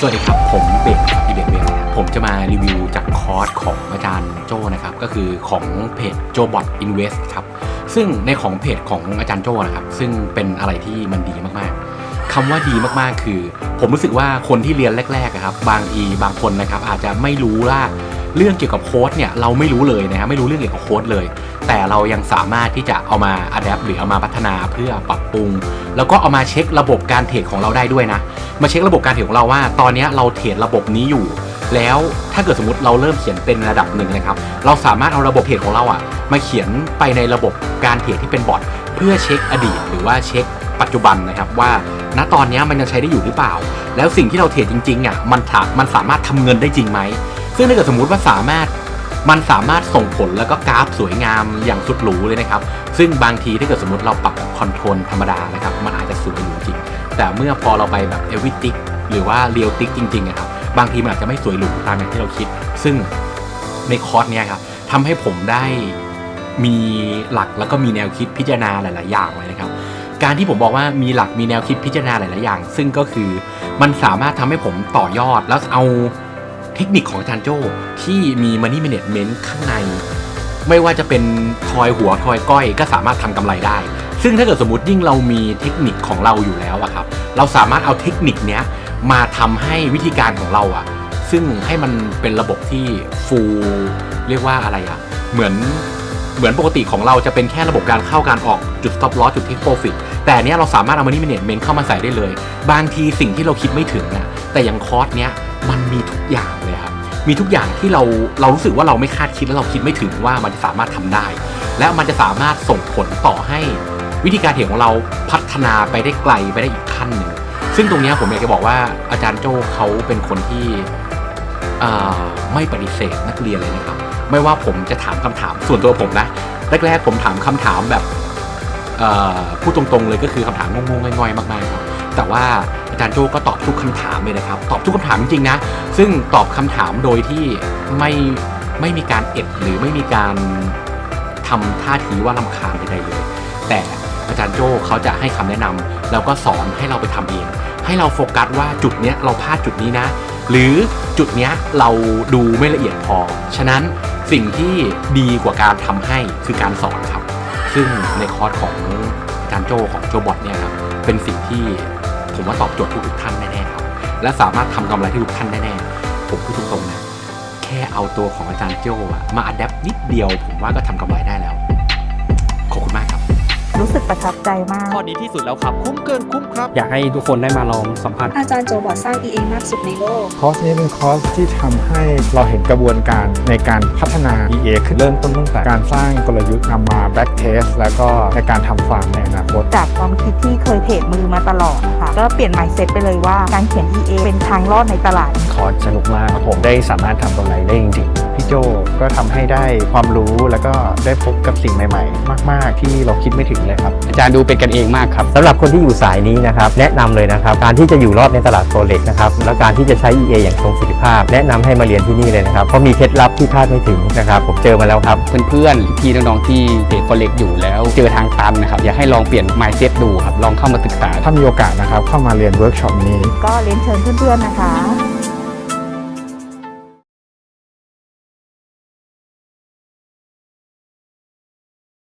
สวัสดีครับ ผมเบกครับอีเบกเบกนะครับผมจะมารีวิวจากคอร์สของอาจารย์โจนะครับ ก็คือของเพจโจบอทอินเวสครับ ซึ่งในของเพจของอาจารย์โจนะครับ ซึ่งเป็นอะไรที่มันดีมากๆคำว่าดีมากๆ คือ ผมรู้สึกว่าคนที่เรียนแรกๆอะครับ บางอีบางคนนะครับอาจจะไม่รู้ว่าเรื่องเกี่ยวกับโค้ดเนี่ยเราไม่รู้เลยนะครับไม่รู้เรื่องเกี่ยวกับโค้ดเลย แต่เรายังสามารถที่จะเอามาอัดแอปหรือเอามาพัฒนาเพื่อปรับปรุง แล้วก็เอามาเช็คระบบการเทรดของเราได้ด้วยนะ มาเช็คระบบการเทรดของเราว่า ตอนนี้เราเทรดระบบนี้อยู่ แล้วถ้าเกิดสมมติเราเริ่มเขียนเป็นระดับหนึ่งนะครับ เราสามารถเอาระบบเทรดของเราอะมาเขียนไปในระบบการเทรดที่เป็นบอทเพื่อเช็คอดีต หรือว่าเช็คปัจจุบันนะครับว่า ณตอนนี้มันยังใช้ได้อยู่หรือเปล่า แล้วสิ่งที่เราเทรดจริงๆอะมันถามันสามารถทำเงินได้จริงไหมซึ่งถ้าเกิดสมมติว่าสามารถ มันสามารถส่งผลแล้วก็กราฟสวยงามอย่างสุดหรูเลยนะครับ ซึ่งบางทีถ้าเกิดสมมติเราปรับแบบคอนโทรลธรรมดานะครับ มันอาจจะสวยหรูจริง แต่เมื่อพอเราไปแบบเอวิติกหรือว่าเรียลติกจริงๆอะครับ บางทีมันอาจจะไม่สวยหรูตามอย่างที่เราคิด ซึ่งในคอร์สเนี้ยครับทำให้ผมได้มีหลักแล้วก็มีแนวคิดพิจารณาหลายๆ อย่างเลยนะครับ การที่ผมบอกว่ามีหลักมีแนวคิดพิจารณาหลายๆ อย่าง ซึ่งก็คือมันสามารถทำให้ผมต่อยอดแล้วเอา เทคนิคของอาจารย์โจ้ที่มี Money Management ข้างใน ไม่ว่าจะเป็นทอยหัวทอยก้อยก็สามารถทำกำไรได้ ซึ่งถ้าเกิดสมมติยิ่งเรามีเทคนิคของเราอยู่แล้วอะครับเราสามารถเอาเทคนิคเนี้ยมาทำให้วิธีการของเราอะซึ่งให้มันเป็นระบบที่ฟูลเรียกว่าอะไรอะเหมือนเหมือนปกติของเราจะเป็นแค่ระบบการเข้าการออกจุด stop loss จุด take profit แต่นเนี้ยเราสามารถเอา money management เข้ามาใส่ได้เลย บางทีสิ่งที่เราคิดไม่ถึงอะแต่อย่างคอร์สเนี้ย มันมีทุกอย่างเลยครับ มีทุกอย่างที่เราเรารู้สึกว่าเราไม่คาดคิดและเราคิดไม่ถึงว่ามันจะสามารถทำได้ และมันจะสามารถส่งผลต่อให้วิธีการเถียงของเราพัฒนาไปได้ไกลไปได้อีกขั้นหนึ่งซึ่งตรงนี้ผมอยากจะบอกว่าอาจารย์โจ้เขาเป็นคนที่ไม่ปฏิเสธนักเรียนเลยนะครับ ไม่ว่าผมจะถามคำถามส่วนตัวผมนะแรกๆผมถามคำถามแบบพูดตรงๆเลยก็คือคำถามงงๆง่อยๆมากๆครับ แต่ว่าอาจารย์โจ้ก็ตอบทุกคำถามเลยนะครับ ตอบทุกคำถามจริงๆนะ ซึ่งตอบคำถามโดยที่ไม่ไม่มีการเอ็ดหรือไม่มีการทำท่าทีว่าลำคาญใดๆเลย แต่อาจารย์โจ้เขาจะให้คำแนะนำแล้วก็สอนให้เราไปทำเอง ให้เราโฟกัสว่าจุดเนี้ยเราพลาดจุดนี้นะ หรือจุดเนี้ยเราดูไม่ละเอียดพอ ฉะนั้นสิ่งที่ดีกว่าการทำให้คือการสอนครับ ซึ่งในคอร์สของอาจารย์โจของโจบอทเนี่ยครับเป็นสิ่งที่ ผมว่าตอบโจทย์ทุกๆท่านแน่ๆครับ และสามารถทำกำไรที่ทุกท่านแน่ๆผมพูดตรงๆนะแค่เอาตัวของอาจารย์โจอะมาอัดแอปนิดเดียว ผมว่าก็ทำกำไรได้แล้ว รับรู้สึกประทับใจมาก ข้อดีที่สุดแล้วครับ คุ้มเกินคุ้มครับ อยากให้ทุกคนได้มาลองสัมผัส อาจารย์โจบอดสร้าง EA มากสุดในโลก คอร์สนี้เป็นคอร์สที่ทำให้เราเห็นกระบวนการในการพัฒนา EA ขึ้นเริ่มต้นตั้งแต่การสร้างกลยุทธ์นำมา back test แล้วก็ในการทำฟาร์มในอนาคต จากความคิดที่เคยเทรดมือมาตลอดนะคะก็เปลี่ยน mindset ไปเลยว่าการเขียน EA เป็นทางรอดในตลาด คอร์สสนุกมากครับผมได้สามารถทำกำไรได้จริงพี่โจก็ทำให้ได้ความรู้แล้วก็ได้พบกับสิ่งใหม่ ๆ มาก ๆ ที่เราคิดไม่ถึงเลยครับ อาจารย์ดูเป็นกันเองมากครับๆสำหรับคนที่อยู่สายนี้นะครับ แนะนำเลยนะครับ การที่จะอยู่รอดในตลาดโฟเล็กนะครับ และการที่จะใช้ EA อย่างทรงประสิทธิภาพ แนะนำให้มาเรียนที่นี่เลยนะครับ เพราะมีเคล็ดลับที่คาดไม่ถึงนะครับ ผมเจอมาแล้วครับ เพื่อนๆพี่น้องๆที่เทรดฟอเร็กอยู่แล้วเจอทางตันนะครับอยากให้ลองเปลี่ยน mindset ดูครับลองเข้ามาศึกษา ถ้ามีโอกาสนะครับเข้ามาเรียนเวิร์กช็อปนี้ ก็เรียนเชิญเพื่อนๆนะคะ